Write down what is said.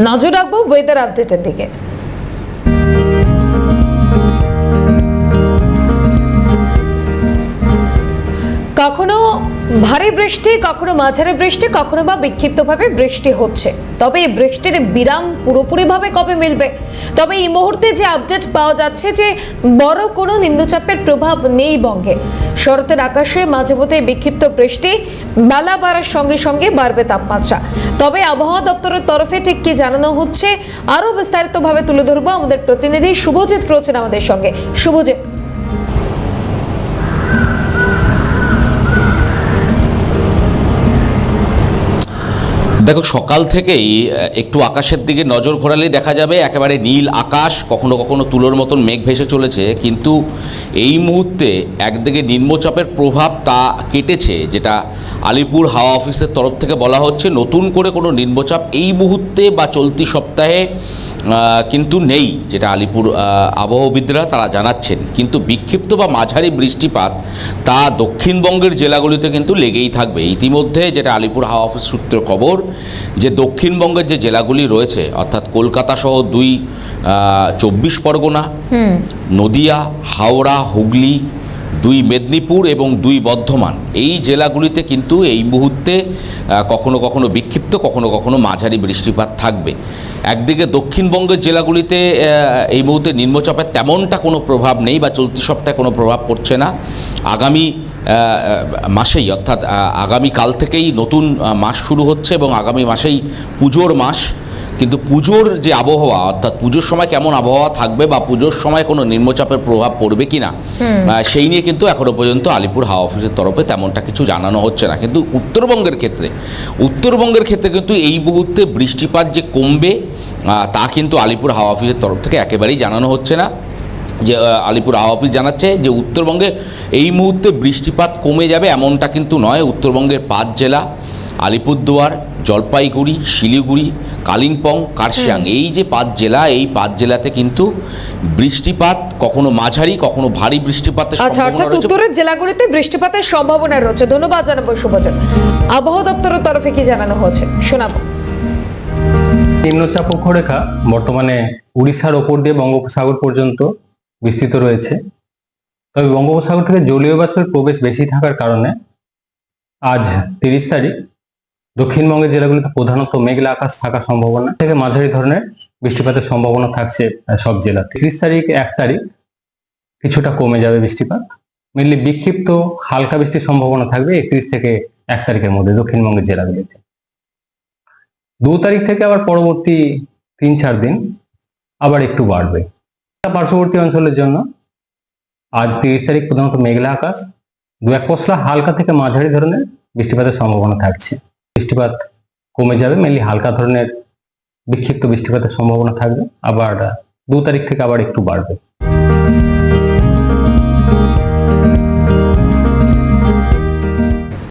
নজর রাখব ওয়েদার আপডেটের দিকে। ভারী বৃষ্টি, কখনো মাঝারি বৃষ্টি, কখনো বা বিক্ষিপ্তভাবে বৃষ্টি হচ্ছে। তবে এই বৃষ্টির বিরাম পুরোপুরিভাবে কবে মিলবে? তবে এই মুহূর্তে যে আপডেট পাওয়া যাচ্ছে যে বড় কোনো নিম্নচাপের প্রভাব নেই বঙ্গে। শরতের আকাশে মাঝে মধ্যে বিক্ষিপ্ত বৃষ্টি, বেলা বাড়ার সঙ্গে সঙ্গে বাড়বে তাপমাত্রা। তবে আবহাওয়া দপ্তরের তরফে ঠিক কি জানানো হচ্ছে, আরও বিস্তারিতভাবে তুলে ধরবো আমাদের প্রতিনিধি শুভজিৎ রয়েছেন আমাদের সঙ্গে। শুভজিৎ। দেখো, সকাল থেকেই একটু আকাশের দিকে নজর ঘোরালেই দেখা যাবে একেবারে নীল আকাশ, কখনো কখনো তুলোর মতন মেঘ ভেসে চলেছে, কিন্তু এই মুহূর্তে একদিকে নিম্নচাপের প্রভাব তা কেটেছে, যেটা আলিপুর হাওয়া অফিসের তরফ থেকে বলা হচ্ছে নতুন করে কোনো নিম্নচাপ এই মুহূর্তে বা চলতি সপ্তাহে কিন্তু নেই যেটা আলিপুর আবহবিদরা তারা জানাচ্ছেন। কিন্তু বিক্ষিপ্ত বা মাঝারি বৃষ্টিপাত তা দক্ষিণবঙ্গের জেলাগুলিতে কিন্তু লেগেই থাকবে। ইতিমধ্যে যেটা আলিপুর হাওয়া অফিস সূত্রে খবর যে দক্ষিণবঙ্গের যে জেলাগুলি রয়েছে অর্থাৎ কলকাতা সহ দুই চব্বিশ পরগনা নদিয়া হাওড়া হুগলি দুই মেদিনীপুর এবং দুই বর্ধমান। এই জেলাগুলিতে কিন্তু এই মুহূর্তে কখনো কখনো বিক্ষিপ্ত, কখনো কখনো মাঝারি বৃষ্টিপাত থাকবে। একদিকে দক্ষিণবঙ্গের জেলাগুলিতে এই মুহূর্তে নিম্নচাপের তেমনটা কোনো প্রভাব নেই বা চলতি সপ্তাহে কোনো প্রভাব পড়ছে না। আগামী মাসেই, অর্থাৎ আগামী কাল থেকেই নতুন মাস শুরু হচ্ছে এবং আগামী মাসেই পুজোর মাস। কিন্তু পুজোর যে আবহাওয়া অর্থাৎ পুজোর সময় কেমন আবহাওয়া থাকবে বা পুজোর সময় কোনো নিম্নচাপের প্রভাব পড়বে কিনা আহ, সেই নিয়ে কিন্তু এখনও পর্যন্ত আলিপুর হাওয়া অফিসের তরফে তেমনটা কিছু জানানো হচ্ছে না। কিন্তু উত্তরবঙ্গের ক্ষেত্রে উত্তরবঙ্গের ক্ষেত্রে কিন্তু এই মুহূর্তে বৃষ্টিপাত যে কমবে তা কিন্তু আলিপুর হাওয়া অফিসের তরফ থেকে একেবারেই জানানো হচ্ছে না। যে আলিপুর হাওয়া অফিস জানাচ্ছে যে উত্তরবঙ্গে এই মুহূর্তে বৃষ্টিপাত কমে যাবে এমনটা কিন্তু নয়। উত্তরবঙ্গের পাঁচ জেলা আলিপুরদুয়ার জলপাইগুড়ি শিলিগুড়ি কালিম্পং কার্শিয়াং। এই যে পাঁচ জেলা এই পাঁচ জেলাতে কিন্তু বৃষ্টিপাত কখনো মাঝারি কখনো ভারী বৃষ্টিপাতের আচ্ছা অর্থাৎ উত্তরের জেলাগুলিতে বৃষ্টিপাতের সম্ভাবনা রয়েছে। ধন্যবাদ জানাব শুভজিৎ আবহাওয়া দপ্তরের তরফে কি জানানো হচ্ছে শোনাবো। নিম্নচাপ অক্ষরেখা বর্তমানে উড়িষ্যার ওপর দিয়ে বঙ্গোপসাগর পর্যন্ত বিস্তৃত রয়েছে। তবে বঙ্গোপসাগর থেকে জলীয় বাষ্পের প্রবেশ বেশি থাকার কারণে আজ তিরিশ তারিখ দক্ষিণবঙ্গের জেলাগুলিতে প্রধানত মেঘলা আকাশ থাকার সম্ভাবনা থেকে মাঝারি ধরনের বৃষ্টিপাতের সম্ভাবনা থাকছে সব জেলাতে। তিরিশ তারিখ এক তারিখ কিছুটা কমে যাবে বৃষ্টিপাত। মেনলি বিক্ষিপ্ত হালকা বৃষ্টির সম্ভাবনা থাকবে একত্রিশ থেকে এক তারিখের মধ্যে দক্ষিণবঙ্গের জেলাগুলিতে। দু তারিখ থেকে আবার পরবর্তী তিন চার দিন আবার একটু বাড়বে। পার্শ্ববর্তী অঞ্চলের জন্য আজ তিরিশ তারিখ প্রধানত মেঘলা আকাশ। দু এক পশলা হালকা থেকে মাঝারি ধরনের বৃষ্টিপাতের সম্ভাবনা থাকছে। বৃষ্টিপাত কমে যাবে মেনলি হালকা ধরনের বিক্ষিপ্ত বৃষ্টিপাতের সম্ভাবনা থাকবে, আবার দু তারিখ থেকে আবার একটু বাড়বে।